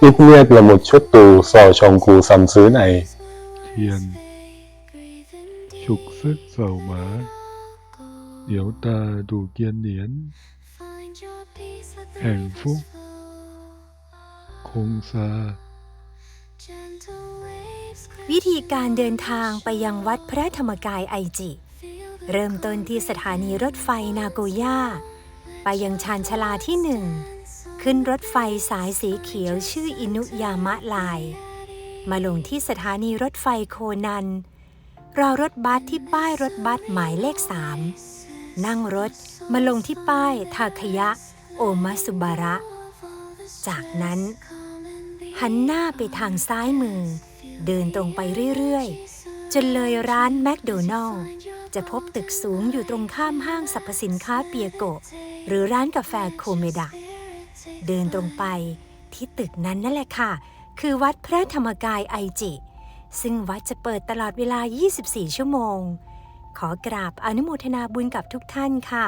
ít nhất là một chút tù so trong khu xăm xứ này. thiền trục sức dầu mã nếu ta đủ kiên nhẫn hạnh phúc không xa วิธีการเดินทางไปยังวัดพระธรรมกายไอจิ เริ่มต้นที่สถานีรถไฟนาโกย่า ไปยังชานชาลาที่หนึ่ง ขึ้นรถไฟสายสีเขียวชื่ออินุยามะไลน์มาลงที่สถานีรถไฟโคนัน รอรถบัสที่ป้ายรถบัสหมายเลข3นั่งรถมาลงที่ป้ายทาคยะ โอมาสุบาระ จากนั้น หันหน้าไปทางซ้ายมือ เดินตรงไปเรื่อยๆ จนเลยร้านแมคโดนัลล์จะพบตึกสูงอยู่ตรงข้ามห้างสรรพสินค้าเปียโก หรือร้านกาแฟโคเมดะ เดินตรงไปที่ตึกนั้นนั่นแหละค่ะ คือวัดพระธรรมกายไอจิ ซึ่งวัดจะเปิดตลอดเวลา 24 ชั่วโมง ขอกราบอนุโมทนาบุญกับทุกท่านค่ะ